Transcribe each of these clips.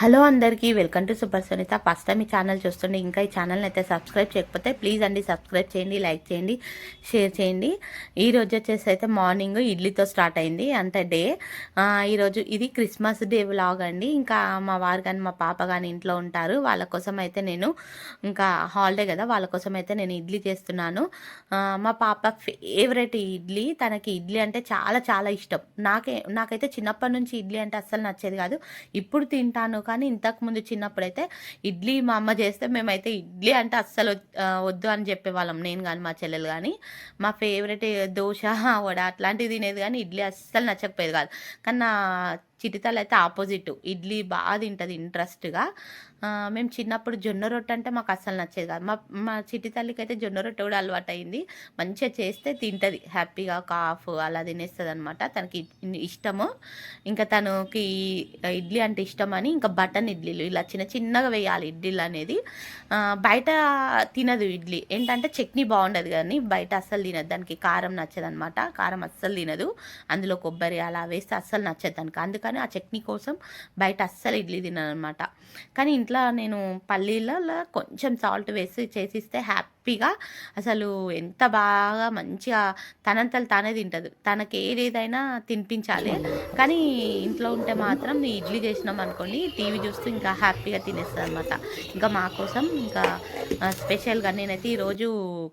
Hello అందరికీ welcome to super Sunitha. First time ఈ channel చూస్తుండే ఇంకా ఈ ఛానల్ని అయితే సబ్స్క్రైబ్ చేయకపోతే ప్లీజ్ అండి సబ్స్క్రైబ్ చేయండి లైక్ చేయండి షేర్ చేయండి. ఈ వచ్చేసి అయితే మార్నింగ్ ఇడ్లీతో స్టార్ట్ అయింది అంటే డే. ఈరోజు ఇది క్రిస్మస్ డే వ్లాగ్ అండి. ఇంకా మా వారు కానీ మా పాప కానీ ఇంట్లో ఉంటారు. వాళ్ళ కోసం అయితే నేను ఇంకా హాలిడే కదా వాళ్ళ కోసం అయితే నేను ఇడ్లీ చేస్తున్నాను. మా పాప ఫేవరెట్ ఇడ్లీ. తనకి ఇడ్లీ అంటే చాలా చాలా ఇష్టం. నాకే నాకైతే చిన్నప్పటి నుంచి ఇడ్లీ అంటే అస్సలు నచ్చేది కాదు. ఇప్పుడు తింటాను కానీ ఇంతకుముందు చిన్నప్పుడైతే ఇడ్లీ మా అమ్మ చేస్తే మేమైతే ఇడ్లీ అంటే అస్సలు వద్దు అని చెప్పేవాళ్ళం. నేను కానీ మా చెల్లెలు కానీ మా ఫేవరెట్ దోశ వడ అట్లాంటివి తినేది కానీ ఇడ్లీ అస్సలు నచ్చకపోయేది కాదు. కానీ నా చిటితలు అయితే ఆపోజిట్. ఇడ్లీ బాగా తింటుంది ఇంట్రెస్ట్గా. మేము చిన్నప్పుడు జొన్న రొట్టె అంటే మాకు అస్సలు నచ్చేది కాదు. మా మా చిట్టి తల్లికి అయితే జొన్న రొట్టె కూడా అలవాటు అయింది మంచిగా చేస్తే తింటుంది. హ్యాపీగా కాఫ్ అలా తినేస్తుంది అనమాట తనకి ఇష్టము. ఇంకా తనకి ఇడ్లీ అంటే ఇష్టం అని ఇంకా బటన్ ఇడ్లీలు ఇలా చిన్న చిన్నగా వేయాలి ఇడ్లీలు అనేది. బయట తినదు ఇడ్లీ. ఏంటంటే చట్నీ బాగుండదు కానీ బయట అస్సలు తినదు. దానికి కారం నచ్చదు అనమాట కారం అస్సలు తినదు. అందులో కొబ్బరి అలా వేస్తే అస్సలు నచ్చదు దానికి అందుకని కానీ ఆ చట్నీ కోసం బయట అస్సలు ఇడ్లీ తినను అనమాట కానీ ఇంట్లో నేను పల్లీలలో కొంచెం సాల్ట్ వేసి చేసిస్తే హ్యాపీగా అసలు ఎంత బాగా మంచిగా తనంతలు తానే తింటుంది. తనకి ఏది ఏదైనా తినిపించాలి. కానీ ఇంట్లో ఉంటే మాత్రం ఇడ్లీ చేసినాం అనుకోండి టీవీ చూస్తూ ఇంకా హ్యాపీగా తినేస్తుంది అనమాట ఇంకా మా కోసం ఇంకా స్పెషల్గా నేనైతే ఈరోజు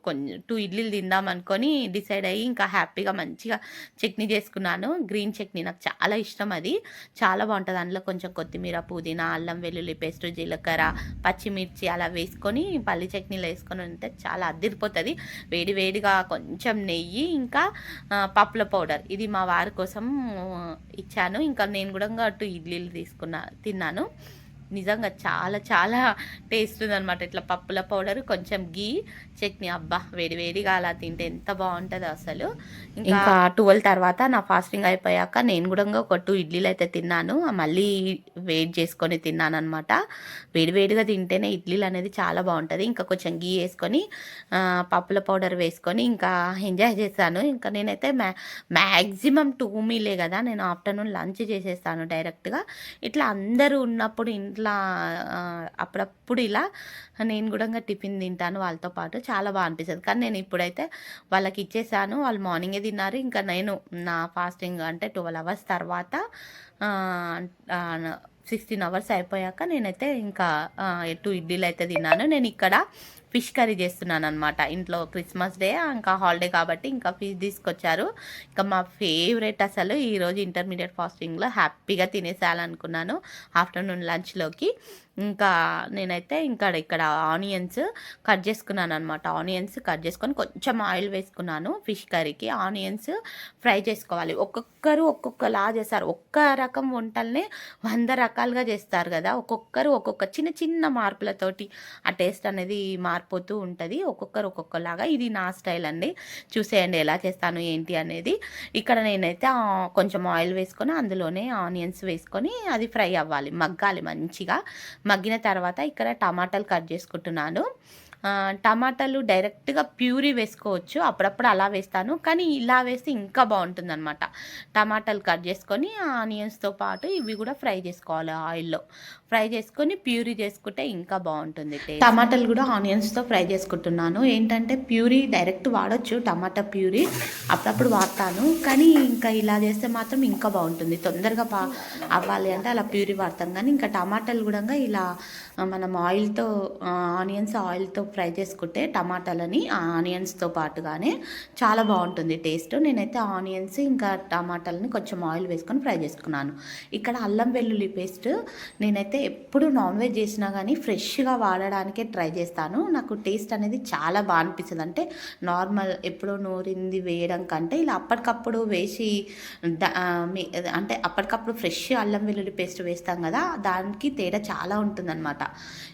కొంచెం టూ ఇడ్లీలు తిందాం అనుకొని డిసైడ్ అయ్యి ఇంకా హ్యాపీగా మంచిగా చట్నీ చేసుకున్నాను. గ్రీన్ చట్నీ నాకు చాలా ఇష్టం అది. చాలా బాగుంటుంది. అందులో కొంచెం కొత్తిమీర పుదీనా అల్లం వెల్లుల్లి పేస్ట్ జీలకర్ర పచ్చిమిర్చి అలా వేసుకొని పల్లి చట్నీలో వేసుకొని ఉంటే చాలా అద్దిరిపోతుంది వేడి వేడిగా కొంచెం నెయ్యి ఇంకా పప్పుల పౌడర్. ఇది మా వారి కోసం ఇచ్చాను. ఇంకా నేను కూడా టూ ఇడ్లీలు తీసుకున్నా తిన్నాను. నిజంగా చాలా చాలా టేస్ట్ ఉందన్నమాట ఇట్లా పప్పుల పౌడర్ కొంచెం గీ చట్నీ. అబ్బా వేడి వేడిగా అలా తింటే ఎంత బాగుంటుందో అసలు. ఇంకా ట్వెల్వ్ తర్వాత నా ఫాస్టింగ్ అయిపోయాక నేను కూడా ఒక టూ ఇడ్లీలు అయితే తిన్నాను. మళ్ళీ వెయిట్ చేసుకొని తిన్నాను అనమాట వేడి వేడిగా తింటేనే ఇడ్లీలు అనేది చాలా బాగుంటుంది ఇంకా కొంచెం గీ వేసుకొని పప్పుల పౌడర్ వేసుకొని ఇంకా ఎంజాయ్ చేశాను. ఇంకా నేనైతే మ్యా మ్యాక్సిమం టూ మీలే కదా నేను ఆఫ్టర్నూన్ లంచ్ చేసేస్తాను డైరెక్ట్గా. ఇట్లా అందరూ ఉన్నప్పుడు ఇంట్లో అప్పుడప్పుడు ఇలా నేను కూడా టిఫిన్ తింటాను వాళ్ళతో పాటు. చాలా బాగా అనిపిస్తుంది. కానీ నేను ఇప్పుడైతే వాళ్ళకి ఇచ్చేసాను. వాళ్ళు మార్నింగే తిన్నారు. ఇంకా నేను నా ఫాస్టింగ్ అంటే ట్వెల్వ్ అవర్స్ తర్వాత సిక్స్టీన్ అవర్స్ అయిపోయాక నేనైతే ఇంకా టూ ఇడ్లీలు అయితే తిన్నాను. నేను ఇక్కడ ఫిష్ కర్రీ చేస్తున్నాను అనమాట ఇంట్లో క్రిస్మస్ డే ఇంకా హాలిడే కాబట్టి ఇంకా ఫిష్ తీసుకొచ్చారు. ఇంకా మా ఫేవరెట్ అసలు ఈరోజు ఇంటర్మీడియట్ ఫాస్టింగ్లో హ్యాపీగా తినేసేయాలనుకున్నాను ఆఫ్టర్నూన్ లంచ్లోకి. ఇంకా నేనైతే ఇంకా ఇక్కడ ఆనియన్స్ కట్ చేసుకున్నాను అనమాట ఆనియన్స్ కట్ చేసుకొని కొంచెం ఆయిల్ వేసుకున్నాను ఫిష్ కర్రీకి. ఆనియన్స్ ఫ్రై చేసుకోవాలి. ఒక్కొక్కరు ఒక్కొక్కలా చేస్తారు. ఒక్క రకం వంటల్ని వంద రకాలుగా చేస్తారు కదా. ఒక్కొక్కరు ఒక్కొక్క చిన్న చిన్న మార్పులతోటి ఆ టేస్ట్ అనేది మారిపోతూ ఉంటుంది. ఒక్కొక్కరు ఒక్కొక్కలాగా. ఇది నా స్టైల్ అండి. చూసేయండి ఎలా చేస్తాను ఏంటి అనేది. ఇక్కడ నేనైతే కొంచెం ఆయిల్ వేసుకొని అందులోనే ఆనియన్స్ వేసుకొని అది ఫ్రై అవ్వాలి. మగ్గాలి మంచిగా. మగ్గిన తర్వాత ఇక్కడ టమాటాలు కట్ చేసుకుంటున్నాను. టమాటాలు డైరెక్ట్గా ప్యూరీ వేసుకోవచ్చు. అప్పుడప్పుడు అలా వేస్తాను. కానీ ఇలా వేస్తే ఇంకా బాగుంటుంది అనమాట టమాటాలు కట్ చేసుకొని ఆనియన్స్తో పాటు ఇవి కూడా ఫ్రై చేసుకోవాలి ఆయిల్లో. ఫ్రై చేసుకొని ప్యూరీ చేసుకుంటే ఇంకా బాగుంటుంది టమాటాలు కూడా ఆనియన్స్తో ఫ్రై చేసుకుంటున్నాను. ఏంటంటే ప్యూరీ డైరెక్ట్ వాడొచ్చు టమాటా ప్యూరీ. అప్పుడప్పుడు వాడతాను. కానీ ఇంకా ఇలా చేస్తే మాత్రం ఇంకా బాగుంటుంది. తొందరగా పా అవ్వాలి అంటే అలా ప్యూరీ వాడతాం. కానీ ఇంకా టమాటాలు కూడా ఇలా మనం ఆయిల్తో ఆనియన్స్ ఆయిల్తో ఫ్రై చేసుకుంటే టమాటాలని ఆనియన్స్తో పాటుగానే చాలా బాగుంటుంది టేస్ట్. నేనైతే ఆనియన్స్ ఇంకా టమాటాలని కొంచెం ఆయిల్ వేసుకొని ఫ్రై చేసుకున్నాను. ఇక్కడ అల్లం వెల్లుల్లి పేస్ట్ నేనైతే ఎప్పుడు నాన్ వెజ్ చేసినా కానీ ఫ్రెష్గా వాడడానికే ట్రై చేస్తాను. నాకు టేస్ట్ అనేది చాలా బాగా అనిపిస్తుంది. అంటే నార్మల్ ఎప్పుడో నూరింది వేయడం కంటే ఇలా అప్పటికప్పుడు వేసి అంటే అప్పటికప్పుడు ఫ్రెష్ అల్లం వెల్లుల్లి పేస్ట్ వేస్తాం కదా దానికి తేడా చాలా ఉంటుందన్నమాట.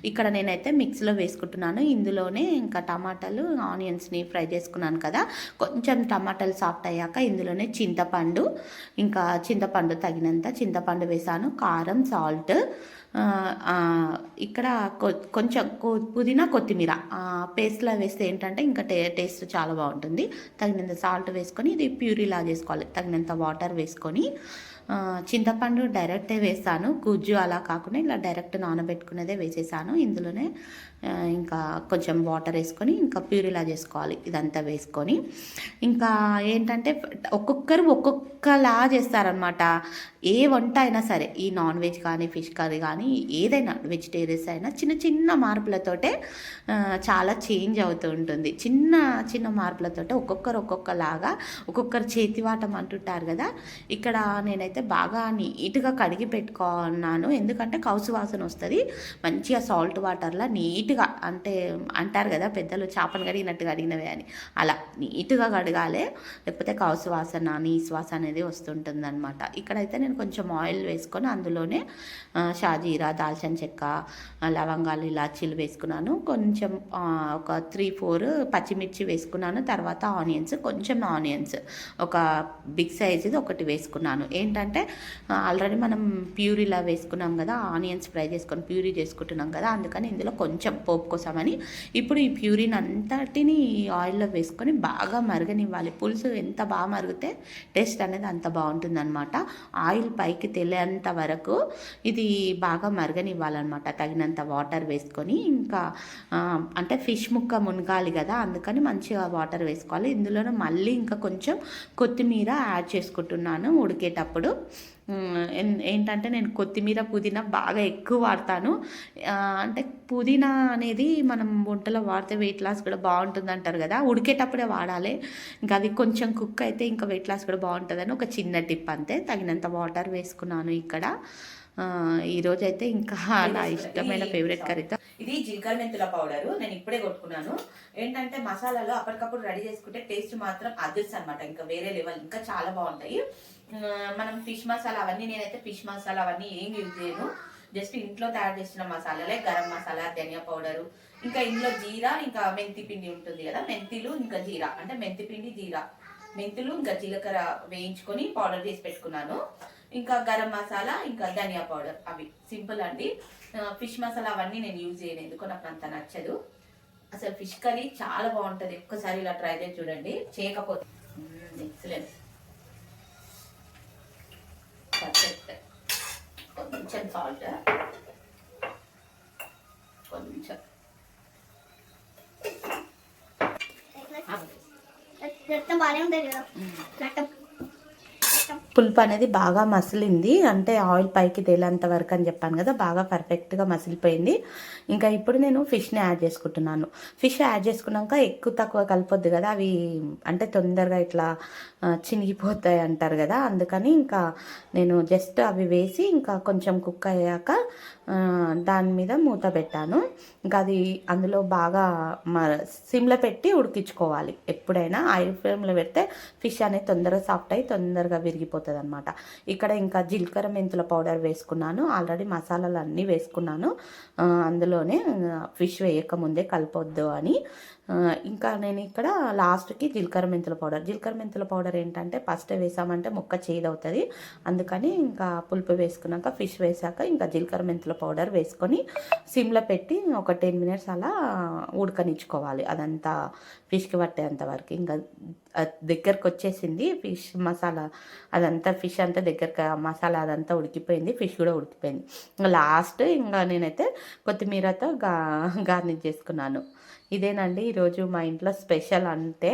ఇక్కడ నేనైతే మిక్సీలో వేసుకుంటున్నాను. ఇందులోనే ఇంకా టమాటాలు ఆనియన్స్ని ఫ్రై చేసుకున్నాను కదా. కొంచెం టమాటాలు సాఫ్ట్ అయ్యాక ఇందులోనే చింతపండు ఇంకా చింతపండు తగినంత చింతపండు వేసాను కారం సాల్ట్ ఇక్కడ కొ- కొంచెం పుదీనా కొత్తిమీర. పేస్ట్లో వేస్తే ఏంటంటే ఇంకా టే టేస్ట్ చాలా బాగుంటుంది. తగినంత సాల్ట్ వేసుకొని ఇది ప్యూరీలా చేసుకోవాలి. తగినంత వాటర్ వేసుకొని చింతపండు డైరెక్టే వేస్తాను గుజ్జు అలా కాకుండా ఇలా డైరెక్ట్ నానబెట్టుకునేదే వేసేసాను. ఇందులోనే ఇంకా కొంచెం వాటర్ వేసుకొని ఇంకా ప్యూరిలా చేసుకోవాలి. ఇదంతా వేసుకొని. ఇంకా ఏంటంటే ఒక్కొక్కరు ఒక్కొక్కలా చేస్తారనమాట ఏ వంట అయినా సరే ఈ నాన్ వెజ్ కానీ ఫిష్ కర్రీ కానీ ఏదైనా వెజిటేరియన్స్ అయినా చిన్న చిన్న మార్పులతోటే చాలా చేంజ్ అవుతూ ఉంటుంది. చిన్న చిన్న మార్పులతోటే ఒక్కొక్కరు ఒక్కొక్కలాగా ఒక్కొక్కరు చేతివాటం అంటుంటారు కదా. ఇక్కడ నేనైతే అయితే బాగా నీట్గా కడిగి పెట్టుకున్నాను. ఎందుకంటే కౌసు వాసన వస్తుంది. మంచిగా సాల్ట్ వాటర్లో నీట్గా అంటే అంటారు కదా పెద్దలు చేపను కడిగినట్టు కడిగినవే అని. అలా నీట్గా కడగాలి. లేకపోతే కౌసు వాసన నీసు వాసన అనేది వస్తుంటుంది అనమాట ఇక్కడైతే నేను కొంచెం ఆయిల్ వేసుకొని అందులోనే షాజీరా దాల్చిన చెక్క లవంగాలు ఇలాచీలు వేసుకున్నాను. కొంచెం ఒక త్రీ ఫోర్ పచ్చిమిర్చి వేసుకున్నాను. తర్వాత ఆనియన్స్ కొంచెం ఆనియన్స్. ఒక బిగ్ సైజుది ఒకటి వేసుకున్నాను. ఏంటంటే ఆల్రెడీ మనం ప్యూరీలా వేసుకున్నాం కదా ఆనియన్స్ ఫ్రై చేసుకొని ప్యూరీ చేసుకుంటున్నాం కదా అందుకని ఇందులో కొంచెం పోపు కోసమని. ఇప్పుడు ఈ ప్యూరీని అంతటిని ఆయిల్లో వేసుకొని బాగా మరగనివ్వాలి. పులుసు ఎంత బాగా మరిగితే టేస్ట్ అనేది అంత బాగుంటుంది అనమాట ఆయిల్ పైకి తెలియంత వరకు ఇది బాగా మరగనివ్వాలన్నమాట. తగినంత వాటర్ వేసుకొని ఇంకా అంటే ఫిష్ ముక్క మునగాలి కదా అందుకని మంచిగా వాటర్ వేసుకోవాలి. ఇందులోనే మళ్ళీ ఇంకా కొంచెం కొత్తిమీర యాడ్ చేసుకుంటున్నాను ఉడికేటప్పుడు. ఏంటంటే నేను కొత్తిమీర పుదీనా బాగా ఎక్కువ వాడతాను. అంటే పుదీనా అనేది మనం వంటలో వాడితే వెయిట్ లాస్ కూడా బాగుంటుంది అంటారు కదా. ఉడికేటప్పుడే వాడాలి. ఇంకా అది కొంచెం కుక్ అయితే ఇంకా వెయిట్ లాస్ కూడా బాగుంటుందని ఒక చిన్న టిప్ అంతే. తగినంత వాటర్ వేసుకున్నాను ఇక్కడ. ఆ, ఈరోజు అయితే ఇంకా నా ఇష్టమైన ఫేవరెట్ కర్రీతో. ఇది జీలకర్ర మెంతుల పౌడర్. నేను ఇప్పుడే కొట్టుకున్నాను. ఏంటంటే మసాలాలు అప్పటికప్పుడు రెడీ చేసుకుంటే టేస్ట్ మాత్రం అదర్స్ అనమాట ఇంకా వేరే లెవెల్. ఇంకా చాలా బాగుంటాయి. మనం ఫిష్ మసాలా అవన్నీ నేనైతే ఫిష్ మసాలా అవన్నీ ఏం యూజ్ చేయను. జస్ట్ ఇంట్లో తయారు చేసిన మసాలాలే. గరం మసాలా ధనియా పౌడరు. ఇంకా ఇందులో జీరా ఇంకా మెంతి పిండి ఉంటుంది కదా. మెంతిలు ఇంకా జీరా. అంటే మెంతి పిండి జీరా. మెంతులు ఇంకా జీలకర్ర వేయించుకొని పౌడర్ చేసి పెట్టుకున్నాను. ఇంకా గరం మసాలా ఇంకా ధనియా పౌడర్ అవి. సింపుల్ అండి. ఫిష్ మసాలా అవన్నీ నేను యూజ్ చేయను ఎందుకో నాకు అంత నచ్చదు. అసలు ఫిష్ కర్రీ చాలా బాగుంటుంది. ఒక్కసారి ఇలా ట్రై చేసి చూడండి. చేయకపోతే ఎక్సలెంట్ పర్ఫెక్ట్ కొంచెం సాల్ట్ కొంచెం. రక్తం బాగానే ఉంటుంది కదా. రక్తం. పులుపు అనేది బాగా మసిలింది. అంటే ఆయిల్ పైకి తేలేంత వరకు అని చెప్పాను కదా బాగా పర్ఫెక్ట్గా మసిలిపోయింది. ఇంకా ఇప్పుడు నేను ఫిష్ని యాడ్ చేసుకుంటున్నాను. ఫిష్ యాడ్ చేసుకున్నాక ఎక్కువ తక్కువ కలిపొద్దు కదా అవి అంటే తొందరగా ఇట్లా చినిగిపోతాయి అంటారు కదా అందుకని ఇంకా నేను జస్ట్ అవి వేసి ఇంకా కొంచెం కుక్ అయ్యాక దాని మీద మూత పెట్టాను. ఇంకా అది అందులో బాగా మ సిమ్లో పెట్టి ఉడికించుకోవాలి. ఎప్పుడైనా ఆయిల్ ఫ్లేమ్లో పెడితే ఫిష్ అనేది తొందరగా సాఫ్ట్ అయ్యి తొందరగా విరిగిపోతుంది అనమాట ఇక్కడ ఇంకా జీలకర్ర మెంతుల పౌడర్ వేసుకున్నాను. ఆల్రెడీ మసాలాలు అన్నీ వేసుకున్నాను అందులోనే ఫిష్ వేయకముందే కలపొద్దు అని. ఇంకా నేను ఇక్కడ లాస్ట్కి జీలకర్ర మెంతుల పౌడర్. జీలకర్ర మెంతుల పౌడర్ ఏంటంటే ఫస్ట్ వేసామంటే ముక్క చేదవుతుంది. అందుకని ఇంకా పులుపు వేసుకున్నాక ఫిష్ వేసాక ఇంకా జీలకర్ర మెంతుల పౌడర్ వేసుకొని సిమ్లో పెట్టి ఒక టెన్ మినిట్స్ అలా ఉడకనిచ్చుకోవాలి. అదంతా ఫిష్కి పట్టేంత వరకు. ఇంకా దగ్గరకు వచ్చేసింది ఫిష్ మసాలా. అదంతా ఫిష్ అంతా దగ్గరకు మసాలా అదంతా ఉడికిపోయింది. ఫిష్ కూడా ఉడికిపోయింది. ఇంకా లాస్ట్ ఇంకా నేనైతే కొత్తిమీరతో గా గార్నిష్ చేసుకున్నాను. ఇదేనండి ఈరోజు మా ఇంట్లో స్పెషల్ అంటే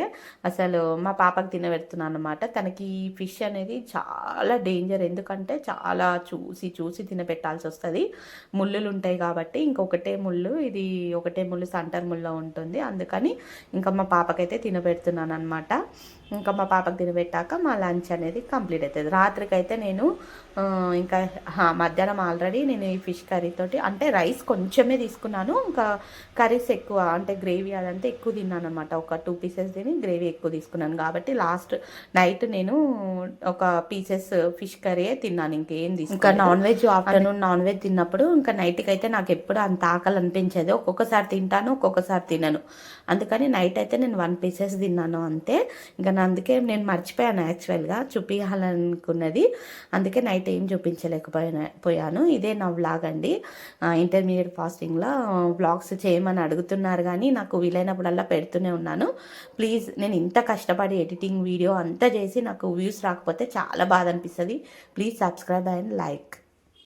అసలు మా పాపకు తినబెడుతున్నాను అనమాట తనకి ఈ ఫిష్ అనేది చాలా డేంజర్. ఎందుకంటే చాలా చూసి చూసి తినబెట్టాల్సి వస్తుంది. ముళ్ళులు ఉంటాయి కాబట్టి ఇంకొకటే ముళ్ళు ఇది ఒకటే ముళ్ళు సంటర్ ముళ్ళ ఉంటుంది. అందుకని ఇంకా మా పాపకైతే తినబెడుతున్నాను అనమాట ఇంకా మా పాపకు తినబెట్టాక మా లంచ్ అనేది కంప్లీట్ అవుతుంది రాత్రికి అయితే నేను ఇంకా మధ్యాహ్నం ఆల్రెడీ నేను ఈ ఫిష్ కర్రీతోటి అంటే రైస్ కొంచెమే తీసుకున్నాను. ఇంకా కర్రీస్ ఎక్కువ అంటే గ్రేవీ అదంతా ఎక్కువ తిన్నాను అనమాట ఒక టూ పీసెస్ తిని గ్రేవీ ఎక్కువ తీసుకున్నాను. కాబట్టి లాస్ట్ నైట్ నేను ఒక పీసెస్ ఫిష్ కర్రీ తిన్నాను. ఇంకేం తీసుకు ఇంకా non veg afternoon non veg తిన్నప్పుడు ఇంకా నైట్కి అయితే నాకు ఎప్పుడు అంత ఆకలి అనిపించేది ఒక్కొక్కసారి తింటాను ఒక్కొక్కసారి తినను. అందుకని నైట్ అయితే నేను వన్ పీసెస్ తిన్నాను అంతే. ఇంకా నా అందుకే నేను మర్చిపోయాను యాక్చువల్గా చూపించాలనుకున్నది అందుకే నైట్ ఏం చూపించలేకపోయినా పోయాను. ఇదే నా వ్లాగ్ అండి. ఇంటర్మీడియట్ ఫాస్టింగ్లో వ్లాగ్స్ చేయమని అడుగుతున్నారు కానీ నాకు వీలైనప్పుడల్లా పెడుతూనే ఉన్నాను. ప్లీజ్ నేను ఇంత కష్టపడి ఎడిటింగ్ వీడియో అంతా చేసి నాకు వ్యూస్ రాకపోతే చాలా బాధ అనిపిస్తుంది. Please subscribe and like